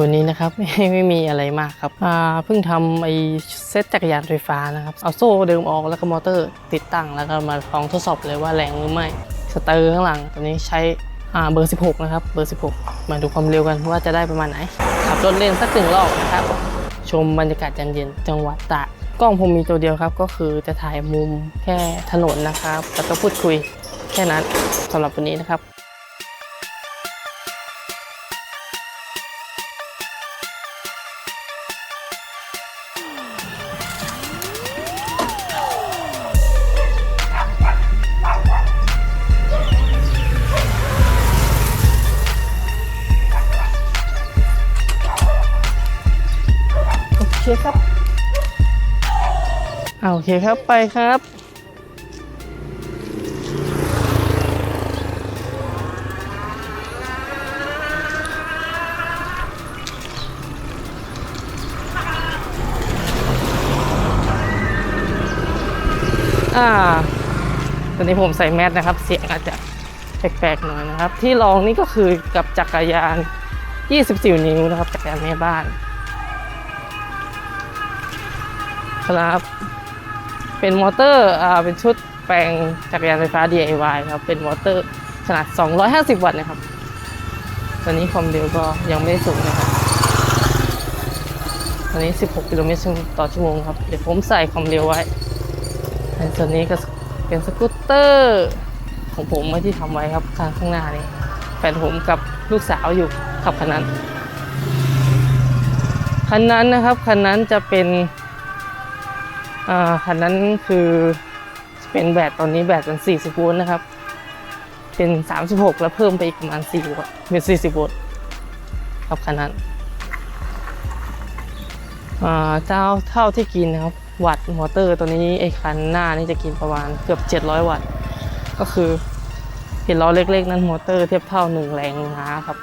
วันนี้นะครับไม่ไม่มีอะไรมากครับอ่าเพิ่งทำไอเซตจักรยานไฟฟ้านะครับ เอาโซ่เดิมออกแล้วก็มอเตอร์ติดตั้งแล้วก็มาลองทดสอบเลยว่าแรงหรือไม่สเตอร์ข้างหลังตัวนี้ใช้อ่าเบอร์ 16 นะครับ เบอร์ 16 มาดูความเร็วกันว่าจะได้ประมาณไหน ขับรถเล่นสักหนึ่งรอบนะครับ ชมบรรยากาศยามเย็นจังหวัดตากกล้องผมมีตัวเดียวครับ ก็คือจะถ่ายมุมแค่ถนนนะครับ แล้วก็พูดคุยแค่นั้นสำหรับวันนี้นะครับ เอาโอเคครับไปครับ อ่า ตอนนี้ผมใส่แมสนะครับ เสียงอาจจะแปลกๆหน่อยนะครับ ที่ลองนี่ก็คือกับจักรยาน 24 นิ้วนะครับจักรยานแม่บ้าน ครับ เป็นมอเตอร์อ่าเป็นชุดแปลงจักรยานไฟฟ้า DIY ครับ เป็นมอเตอร์ขนาด 250 วัตต์นะครับ ตอนนี้ความเร็วก็ยังไม่ได้สูงนะครับตอนนี้ 16 กิโลเมตรต่อชั่วโมงครับ เดี๋ยวผมใส่ความเร็วไว้อันส่วนนี้ก็เป็นสกูตเตอร์ของผมไว้ที่ทำไว้ครับข้างข้างหน้านี่แฟนผมกับลูกสาวอยู่ขับคันนั้น คันนั้นนะครับ คันนั้นจะเป็น อ่าคันนั้นคือเป็นแบตตอนนี้แบตเป็น40 โวลต์นะครับ เป็น 36 แล้วเพิ่มไปอีกประมาณ 4 โวลต์เป็น 40 โวลต์ครับคันนั้นอ่าเจ้าเท่าที่กินนะครับ วัตต์มอเตอร์ตัวนี้ไอ้คันหน้านี่จะกินประมาณเกือบ 700 วัตต์ ก็คือเห็นล้อเล็กๆ นั้นมอเตอร์เทียบเท่า 1 แรงม้าครับ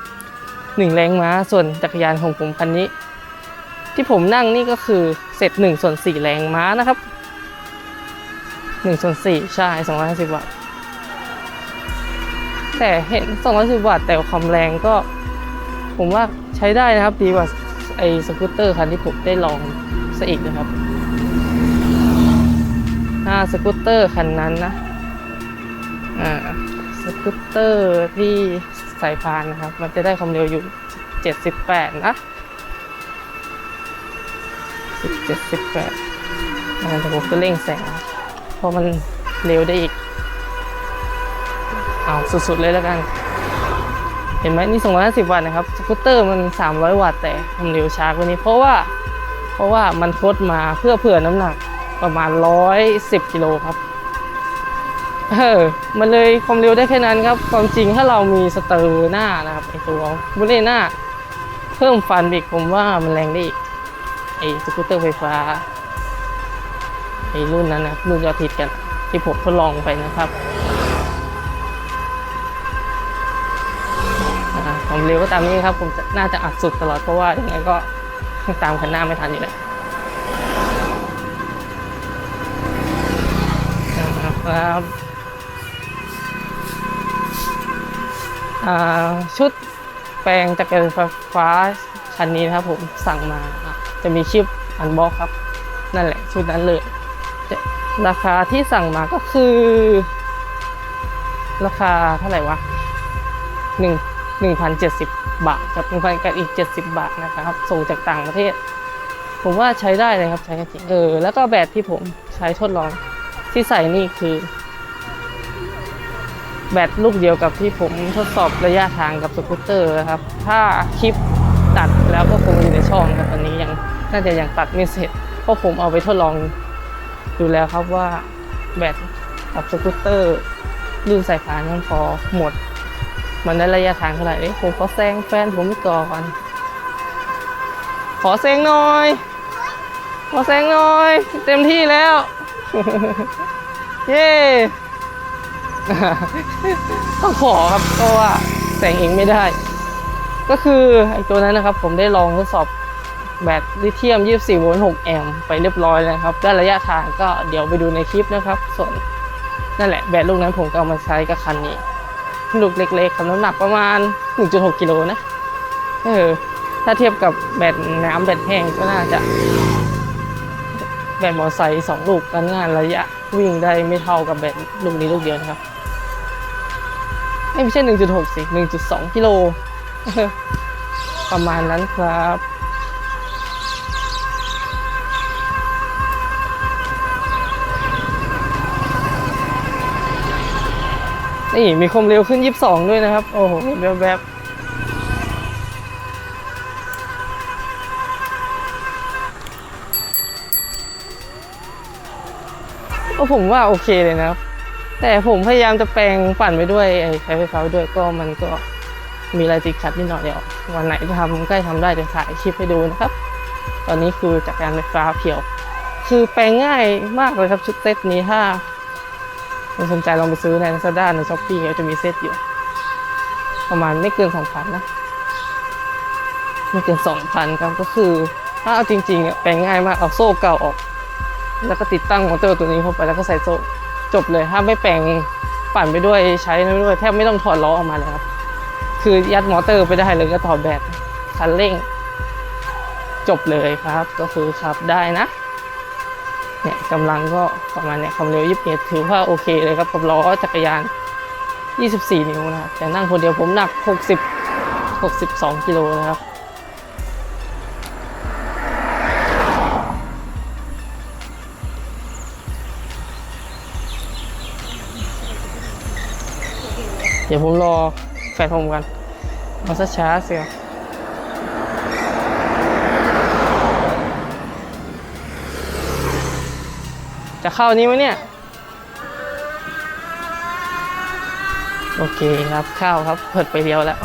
1 แรงม้าส่วนจักรยานของผมคันนี้ ที่ผมนั่งนี่ก็คือเสร็จ1ส่วน4แรงม้านะครับ1ส่วน4ใช่250วัตต์แต่เห็น210วัตต์แต่ความแรงก็ ผมว่าใช้ได้นะครับดีกว่าไอ้สกูตเตอร์คันที่ผมได้ลองซะอีกนะครับถ้าสกูตเตอร์คันนั้นนะอ่าสกูตเตอร์ที่สายพานนะครับ มันจะได้ความเร็วอยู่ 78 นะ สิบเจ็ดสิบแปดแต่ผมจะเร่งแสง เพราะมันเร็วได้อีก เอาสุดๆเลยแล้วกัน เห็นไหมนี่250วัตต์นะครับสกูตเตอร์มัน300วัตต์แต่ผมเร็วช้ากว่านี้ เพราะว่าเพราะว่ามันทดมาเพื่อเผื่อน้ำหนักประมาณ110กิโลครับเออมันเลยความเร็วได้แค่นั้นครับ ความจริงถ้าเรามีสเตอร์หน้านะครับไอตัวบุเล่หน้า เพิ่มฟันอีกผมว่ามันแรงได้อีก สกูตเตอร์ไฟฟ้าไอ้รุ่นนั้นนะรุ่นยอดฮิตกันที่ผมทดลองไปนะครับอ่าความเร็วก็ตามนี้ครับ ผมน่าจะอัดสุดตลอดเพราะว่ายังไงก็ตามคันหน้าไม่ทันอยู่แล้วครับชุดแปลงจักรยานไฟฟ้าคันนี้นะครับผมสั่งมา จะมีคลิปอันบ็อกครับ นั่นแหละชุดนั้นเลยจะราคาที่สั่งมาก็คือ ราคาเท่าไหร่วะหนึ่งหนึ่งพันเจ็ดสิบบาทครับหนึ่งพันกับอีกเจ็ดสิบบาทนะครับ ส่งจากต่างประเทศ ผมว่าใช้ได้เลยครับใช้กันจริงเออแล้วก็แบตที่ผมใช้ทดลองที่ใส่นี่คือแบตลูกเดียวกับที่ผมทดสอบระยะทางกับสกูตเตอร์นะครับ ถ้าคลิปตัดแล้วก็คงอยู่ในช่องครับตอนนี้ยัง น่าจะยังตัดไม่เสร็จ เพราะผมเอาไปทดลองดูแล้วครับว่าแบตกับสกูตเตอร์รุ่นสายพานมันพอหมด มันได้ระยะทางเท่าไหร่เอ้ยผมขอแซงแฟนผมไปก่อนขอแซงหน่อย ขอแซงหน่อย เต็มที่แล้ว เย้ต้องขอครับเพราะว่าแสงเองไม่ได้ ก็คือไอ้ตัวนั้นนะครับ ผมได้ลองทดสอบ แบตลิเธียม 24 โวลต์ 6 แอมป์ไปเรียบร้อยแล้วครับด้านระยะทางก็เดี๋ยวไปดูในคลิปนะครับ ส่วนนั่นแหละแบตลูกนั้นผมก็เอามาใช้กับคันนี้ลูกเล็กๆครับน้ำหนักประมาณ 1.6 กิโลนะ เออ ถ้าเทียบกับแบตน้ำแบตแห้งก็น่าจะ แบตมอเตอร์ไซค์สองลูกกันงานระยะวิ่งได้ไม่เท่ากับแบตลูกนี้ลูกเดียวนะครับ ไม่ใช่ 1.6 สิ 1.2 กิโล ประมาณนั้นครับ นี่มีความเร็วขึ้น 22 ด้วยนะครับ โอ้โหแบบแบบก็ผมว่าโอเคเลยนะครับ แต่ผมพยายามจะแปลงปั่นไปด้วยไอ้ใช้ไฟฟ้าไปด้วยก็มันก็มีอะไรติดขัดนิดหน่อยเดี๋ยววันไหนจะทำใกล้ทำได้จะถ่ายคลิปให้ดูนะครับ ตอนนี้คือจักรยานไฟฟ้าเพียว คือแปลงง่ายมากเลยครับชุดเซตนี้ถ้า คุณสนใจลองไปซื้อใน Lazada ใน Shopee เขาจะมีเซตอยู่ ประมาณไม่เกิน2,000นนะ ไม่เกิน2,000ครับก็คือ ถ้าเอาจริงๆอะแปลงง่ายมากเอาโซ่เก่าออก แล้วก็ติดตั้งมอเตอร์ตัวนี้เข้าไปแล้วก็ใส่โซ่จบเลยถ้าไม่แปลงปั่นไปด้วยใช้ไปด้วยแทบไม่ต้องถอดล้อออกมาเลยครับ คือยัดมอเตอร์ไปได้เลยก็ต่อแบตคันเร่ง จบเลยครับ ก็คือขับได้นะ เนี่ยกำลังก็ประมาณเนี่ยความเร็ว21ถือว่าโอเคเลยครับกับล้อจักรยาน 24 นิ้วนะครับแต่นั่งคนเดียวผมหนัก 60 62กิโลนะครับเดี๋ยวผมรอแฟนผมกันเอาซะช้าเสีย จะเข้านี้ไหมเนี่ย โอเคครับเข้าครับ เปิดไปเดียวแล้ว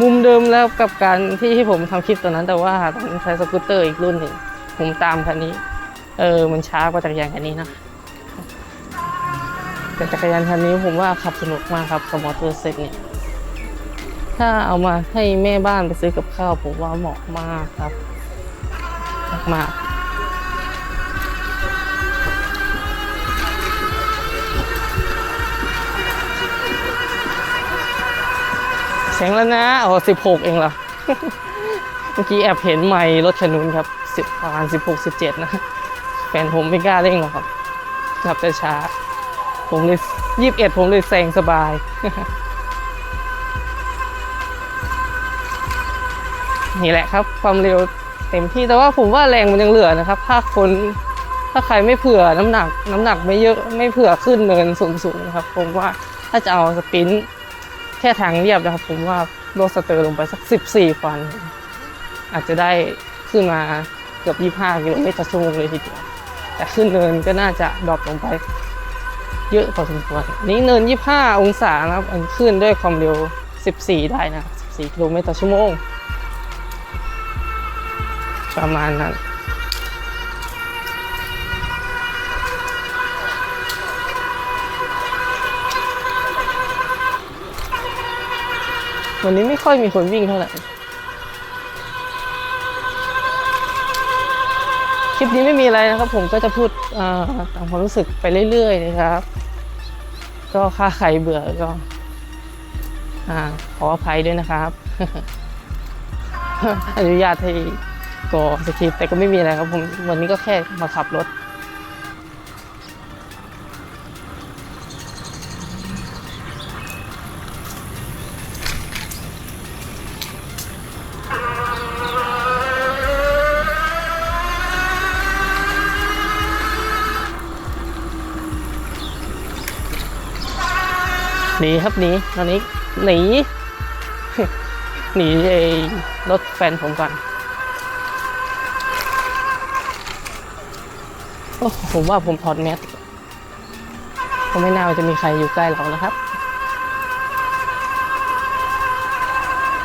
มุมเดิมแล้วกับการที่ผมทำคลิปตอนนั้น แต่ว่าตอนใช้สกูตเตอร์อีกรุ่นหนึ่งผมตามคันนี้ เออ มันช้ากว่าจักรยานคันนี้นะ แต่จักรยานคันนี้ผมว่าขับสนุกมากครับกับมอเตอร์เซ็ตเนี่ยถ้าเอามาให้แม่บ้านไปซื้อกับข้าวผมว่าเหมาะมากครับมากแสงแล้วนะโอ้สิบหกเองเหรอเมื่อกี้แอบเห็นไมล์รถคันนู้นครับสิบประมาณสิบหกสิบเจ็ดนะแฟนผมไม่กล้าเร่งหรอกครับขับแต่ช้า ผมเลยยี่สิบเอ็ดผมเลยแซงสบาย นี่แหละครับ ความเร็วเต็มที่แต่ว่าผมว่าแรงมันยังเหลือนะครับ ถ้าคนถ้าใครไม่เผื่อน้ำหนัก น้ำหนักไม่เยอะไม่เผื่อขึ้นเนินสูงๆนะครับ ผมว่าถ้าจะเอาสปรินต์แค่ทางเรียบนะครับ ผมว่าลดสเตอร์ลงไปสัก 14ฟัน อาจจะได้ขึ้นมาเกือบ 25 กิโลเมตรต่อชั่วโมงเลยทีเดียวแต่ขึ้นเนินก็น่าจะดรอปลงไป เยอะพอสมควรนี่เนิน 25 องศานะครับอันขึ้นด้วยความเร็ว 14 ได้นะครับ14กิโลเมตรต่อชั่วโมงประมาณนั้นวันนี้ไม่ค่อยมีคนวิ่งเท่าไหร่ ลิปนี้ไม่มีอะไรนะครับ ผมก็จะพูดอ่าตามความรู้สึกไปเรื่อยๆนะครับ ก็ค่าใครเบื่อก็ขออภัยด้วยนะครับ อนุญาตให้ก่อสคริปต์แต่ก็ไม่มีอะไรครับผมวันนี้ก็แค่มาขับรถ หนีครับหนีตอนนี้หนีหนีไอ้รถแฟนผมก่อนโอ้ผมว่าผมถอดแมสผมไม่น่าจะมีใครอยู่ใกล้เรานะครับ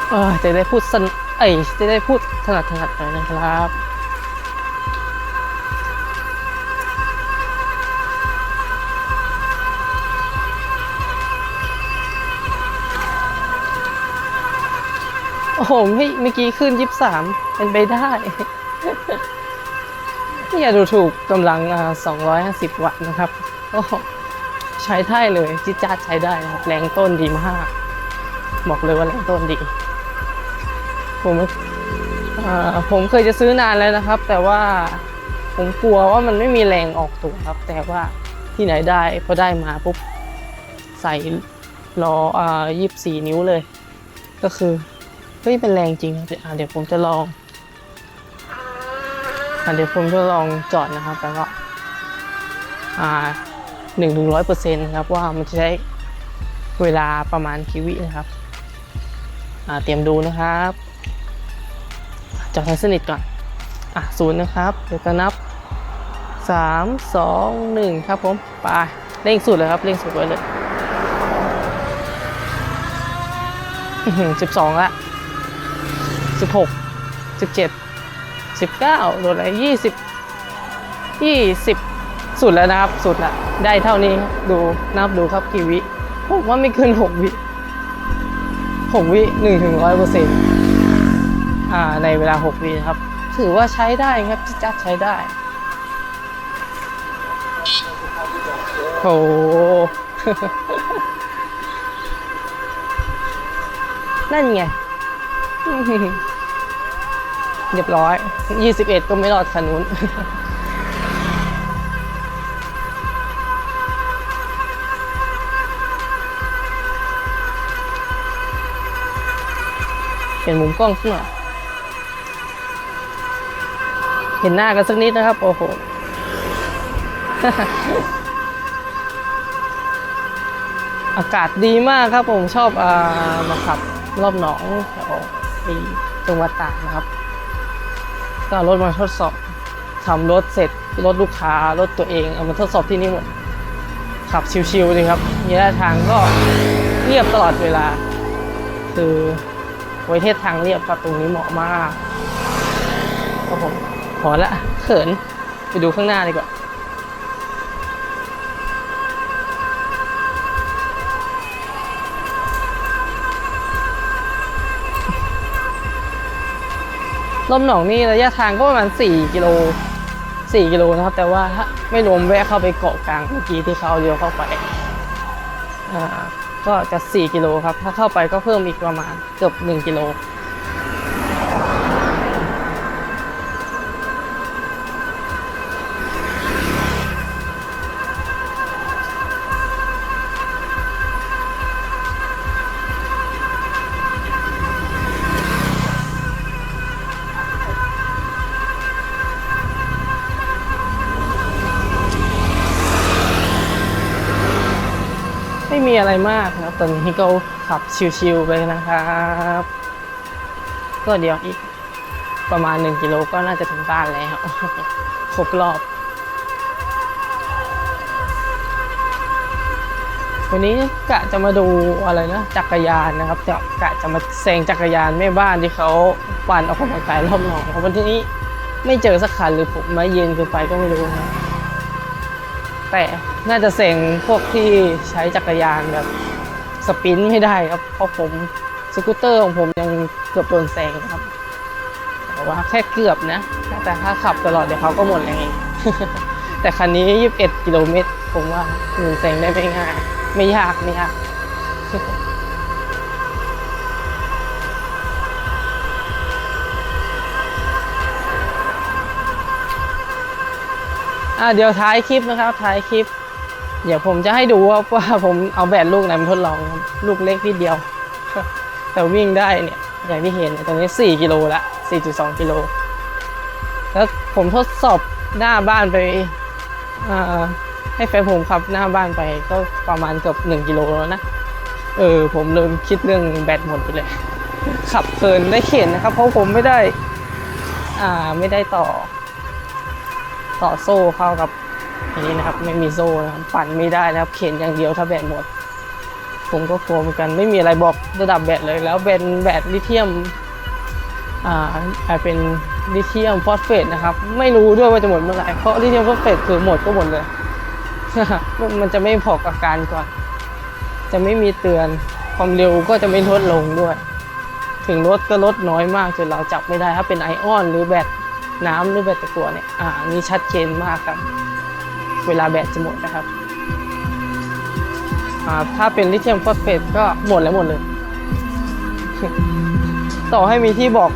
เออจะได้พูดสนเอ้ยจะได้พูดถนัดถนัดหน่อยนะครับ โอ้โหไม่เมื่อกี้ขึ้นยี่สามเป็นไปได้อย่าดูถูกกำลังสอ่า250วัตต์นะครับก็ใช้ได้เลยจิจาดใช้ได้นะครับ แรงต้นดีมาก บอกเลยว่าแรงต้นดี ผมผมเคยจะซื้อนานแล้วนะครับ แต่ว่าผมกลัวว่ามันไม่มีแรงออกตัวครับ แต่ว่าที่ไหนได้พอได้มาปุ๊บใส่ล้ออ่ายี่สี่นิ้วเลย ก็คือ ฮ้ยเป็นแรงจริงนะเดี๋ยวอ่าเดี๋ยวผมจะลองอ่าเดี๋ยวผมจะลองจอดนะครับแต่ก็ อ่าหนึ่งถึงร้อยเปอร์เซ็นต์ครับ ว่ามันจะใช้เวลาประมาณกี่วินะครับ อ่าเตรียมดูนะครับจอดให้สนิทก่อน อะศูนย์นะครับ เดี๋ยวจะนับสามสองหนึ่งครับผมไปเร่งสุดเลยครับเร่งสุดไว้เลยสิบสองละ สิบหกสิบเจ็ดสิบเก้าโดนอะไรยี่สิบยี่สิบสุดแล้วนะครับ สุดละได้เท่านี้ดูนับดูครับกี่วิผมว่าไม่เกินหกวิหกวิหนึ่งถึงร้อยเปอร์เซ็นต์อ่าในเวลาหกวิครับ ถือว่าใช้ได้ครับจิจัดใช้ได้โหนั่นไง เรียบร้อยยี่สิบเอ็ดก็ไม่รอดคันนู้นเห็นมุมกล้องขึ้นมาเห็นหน้ากันสักนิดนะครับ โอ้โหอากาศดีมากครับผมชอบอามาขับรอบหนองแถวจังหวัดตากนะครับ ก็รถมาทดสอบทำรถเสร็จรถลูกค้ารถตัวเองเอามาทดสอบที่นี่หมด ขับชิวๆเลยครับระยะทางก็เรียบตลอดเวลา คือไว้เทศทางเรียบครับตรงนี้เหมาะมากก็ผมพอละเขินไปดูข้างหน้าดีกว่า ลมหนองนี่ระยะทางก็ประมาณ 4 กิโล 4 กิโลนะครับ แต่ว่าไม่รวมแวะเข้าไปเกาะกลางเมื่อกี้ที่เขาเลี้ยวเข้าไปก็จะ 4 กิโลครับ ถ้าเข้าไปก็เพิ่มอีกประมาณเกือบ 1 กิโล ม่มีอะไรมากนะครับ ตอนนี้ก็ขับชิวๆไปนะครับก็เดี๋ยวอีกประมาณ 1 กิโลก็น่าจะถึงบ้านแล้วครบรอบ วันนี้กะจะมาดูอะไรนะจักรยานนะครับจะกะจะมาแซงจักรยานแม่บ้านที่เขาปั่นออกกำลังกายรอบหนองเพราะวันที่นี้ไม่เจอสักคันหรือผมมาเย็นเกินไปก็ไม่รู้นะ แต่น่าจะเซ็งพวกที่ใช้จักรยานแบบสปรินต์ไม่ได้ครับ เพราะผมสกูตเตอร์ของผมยังเกือบโดนแซงครับ แต่ว่าแค่เกือบนะ แต่ถ้าขับตลอดเดี๋ยวเขาก็หมดแรงเอง แต่คันนี้ 21 กิโลเมตร ผมว่าหนึ่งแซงได้ไม่ง่าย ไม่ยากไม่ยาก อ่าเดี๋ยวท้ายคลิปนะครับท้ายคลิป เดี๋ยวผมจะให้ดูว่าว่าผมเอาแบตลูกไหนมาทดลองครับลูกเล็กนิดเดียว แต่วิ่งได้เนี่ยอย่างที่เห็นตรงนี้ 4 กิโลละ 4.2 กิโล แล้วผมทดสอบหน้าบ้านไปให้แฟนผมขับหน้าบ้านไปก็ประมาณเกือบ 1 กิโลแล้วนะ เออ ผมลืมคิดเรื่องแบตหมดไปเลย ขับเพลินได้เข็นนะครับ เพราะผมไม่ได้ อ่าไม่ได้ต่อ ต่อโซ่เข้ากับอันนี้นะครับไม่มีโซ่นะครับปั่นไม่ได้นะครับ เข็นอย่างเดียวถ้าแบตหมด ผมก็กลัวเหมือนกันไม่มีอะไรบอกระดับแบตเลย แล้วเป็นแบตลิเธียมอ่าอาจเป็นลิเธียมฟอสเฟตนะครับ ไม่รู้ด้วยว่าจะหมดเมื่อไหร่เพราะลิเธียมฟอสเฟตคือหมดก็หมดเลย มันจะไม่บอกอาการก่อน จะไม่มีเตือนความเร็วก็จะไม่ลดลงด้วย ถึงลดก็ลดน้อยมากจนเราจับไม่ได้ถ้าเป็นไอออนหรือแบต น้ำหรือแบตตะกัวเนี่ยอ่านี่ชัดเจนมากครับ เวลาแบตจะหมดนะครับอ่าถ้าเป็นลิเธียมฟอสเฟตก็หมดแล้วหมดเลย ต่อให้มีที่บอก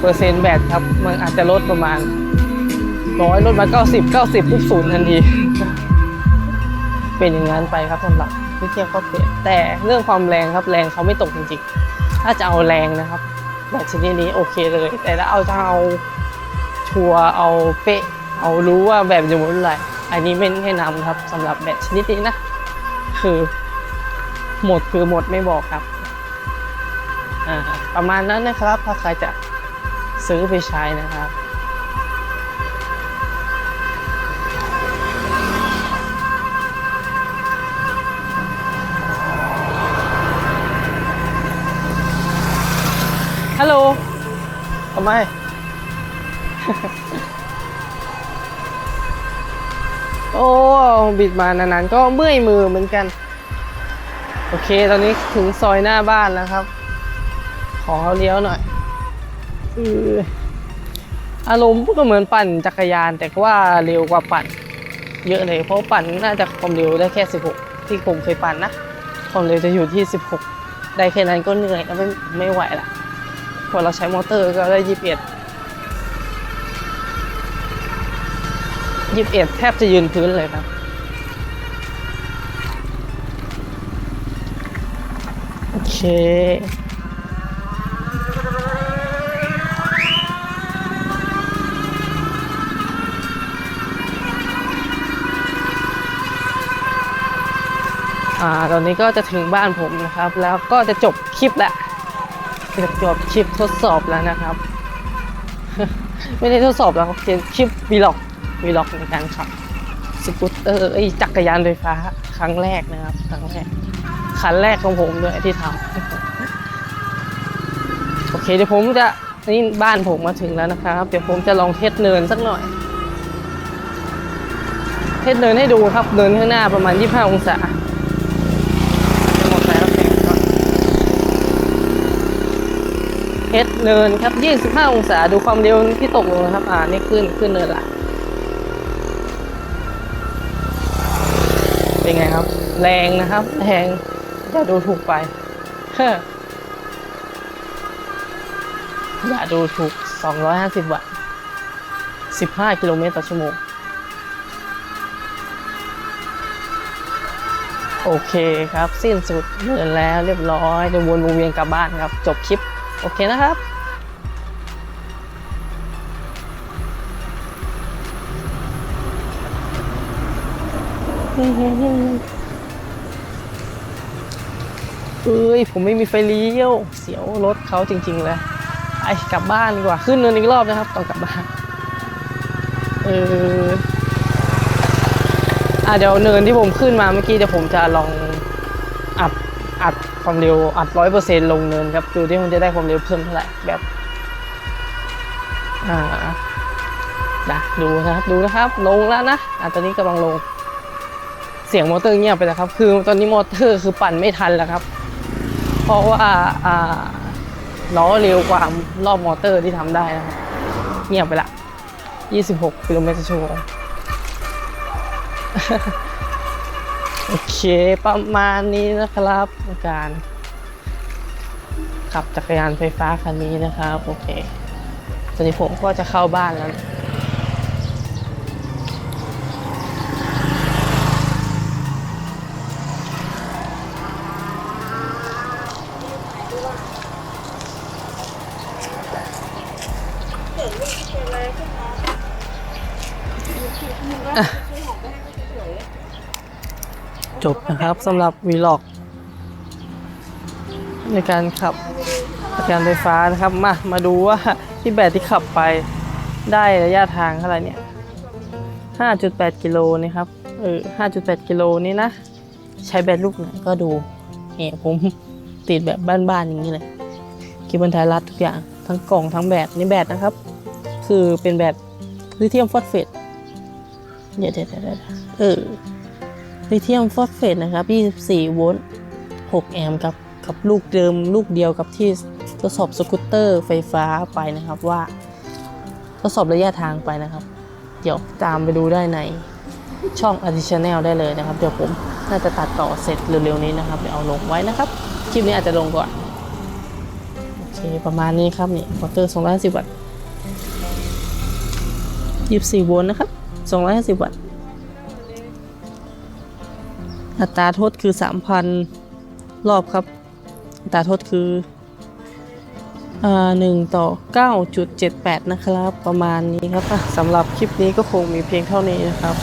เปอร์เซ็นต์แบตครับ มันอาจจะลดประมาณร้อยลดมา 90 90ปุ๊บศูนย์ทันที เป็นอย่างนั้นไปครับสำหรับลิเธียมฟอสเฟตแต่เรื่องความแรงครับแรงเขาไม่ตกจริงๆถ้าจะเอาแรงนะครับ แบตชนิดนี้โอเคเลย แต่ถ้าเอาจะเอา ชัวร์เอาเป๊ะ เอารู้ว่าแบบจะหมดเท่าไหร่อันนี้ไม่แนะนำครับสำหรับแบตชนิดนี้นะ คือ หมดคือหมดไม่บอกครับ ประมาณนั้นนะครับ ถ้าใครจะซื้อไปใช้นะครับฮัลโหลทำไม โอ้บิดมานานๆก็เมื่อยมือเหมือนกัน โอเค ตอนนี้ถึงซอยหน้าบ้านแล้วครับ ขอเลี้ยวหน่อยอารมณ์ก็เหมือนปั่นจักรยาน แต่ว่าเร็วกว่าปั่น เยอะเลยเพราะปั่นน่าจะความเร็วได้แค่ 16 ที่ผมเคยปั่นนะความเร็วจะอยู่ที่ 16 ได้แค่นั้นก็เหนื่อยแล้วไม่ไม่ไหวละพอเราใช้มอเตอร์ก็ได้ 21 21แทบจะยืนพื้นเลยครับ โอเคอ่าตอนนี้ก็จะถึงบ้านผมนะครับ แล้วก็จะจบคลิปแล้วจะจบคลิปทดสอบแล้วนะครับ ไม่ได้ทดสอบแล้วครับเป็นคลิปวีล็อก วีล็อกในการขับสกูตเตอร์ไอยจักรยานไฟฟ้า ครั้งแรกนะครับ ครั้งแรกคันแรกของผมด้วยที่ทำโอเคเดี๋ยวผมจะนี่บ้านผมมาถึงแล้วนะครับ เดี๋ยวผมจะลองเทสเนินสักหน่อย เทสเนินให้ดูครับ เนินข้างหน้าประมาณ 25 องศาจะหมดแล้วแข่งก่อนเทสเนินครับ 25 องศา ดูความเร็วที่ตกลงนะครับ อ่า นี่ขึ้น ขึ้นเนินละ เป็นไงครับ แรงนะครับ แรงอย่าดูถูกไปอย่าดูถูก 250 วัตต์ 15 กิโลเมตรต่อชั่วโมง โอเคครับ สิ้นสุดเดินแล้วเรียบร้อยเดี๋ยววนวงเวียนกลับบ้านครับ จบคลิป โอเคนะครับ เอ้ย ผมไม่มีไฟเลี้ยว เสียวรถเขาจริง ๆ เลยไอ้กลับบ้านดีกว่า ขึ้นเนินอีกรอบนะครับตอนกลับบ้าน เอออะเดี๋ยวเนินที่ผมขึ้นมาเมื่อกี้เดี๋ยวผมจะลองอัดอัดความเร็วอัดร้อยเปอร์เซ็นต์ลงเนินครับ ดูที่มันจะได้ความเร็วเพิ่มเท่าไหร่แบบ อ่านะดูนะครับ ดูนะครับ ลงแล้วนะอะตอนนี้กำลังลง เสียงมอเตอร์เงียบไปแล้วครับ คือตอนนี้มอเตอร์คือปั่นไม่ทันแล้วครับ เพราะว่าอ่าล้อเร็วกว่ารอบมอเตอร์ที่ทำได้นะครับ เงียบไปละ 26กิโลเมตรชั่วโมงโอเค ประมาณนี้นะครับ การ ขับจักรยานไฟฟ้าคันนี้นะครับ โอเค ตอนนี้ผมก็จะเข้าบ้านแล้ว จบนะครับสำหรับวีล็อก ในการขับจักรยานไฟฟ้านะครับมามาดูว่าที่แบตที่ขับไปได้ระยะทางเท่าไหร่เนี่ย 5.8 กิโลนี่ครับเออ5.8 กิโลนี่นะ ใช้แบตลูกไหนก็ดูเนี่ยผมติดแบบบ้านๆอย่างนี้เลยกิบบนไทยรัฐทุกอย่างทั้งกล่องทั้งแบตนี่แบตนะครับ คือเป็นแบตลิเธียมฟอสเฟตเดี๋ยวเดี๋ยวเดี๋ยวเดี๋ยวเออ ลิเธียมฟอสเฟตนะครับ24โวลต์6แอมป์ครับกับลูกเดิมลูกเดียวกับที่ทดสอบสกูตเตอร์ไฟฟ้าไปนะครับว่าทดสอบระยะทางไปนะครับ เดี๋ยวตามไปดูได้ในช่อง additional ได้เลยนะครับ เดี๋ยวผมน่าจะตัดต่อเสร็จเร็วๆนี้นะครับ เดี๋ยวเอาลงไว้นะครับ คลิปนี้อาจจะลงก่อน โอเค ประมาณนี้ครับนี่มอเตอร์250วัตต์24โวลต์นะครับ250วัตต์ อัตราโทษคือ3,000รอบครับ อัตราโทษคืออ่า1ต่อ 9.78 นะครับ ประมาณนี้ครับสำหรับคลิปนี้ก็คงมีเพียงเท่านี้นะครับ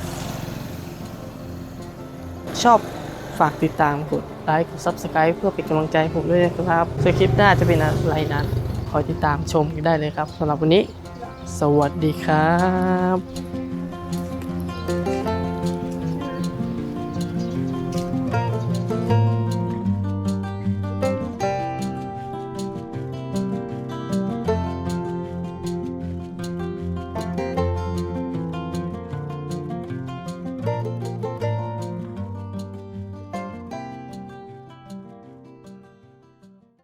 ชอบฝากติดตามกดไลค์กด Subscribe เพื่อเป็นกำลังใจผมด้วยนะครับส่วนคลิปหน้าจะเป็นอะไรนั้นคอยติดตามชมกันได้เลยครับสำหรับวันนี้ สวัสดีครับ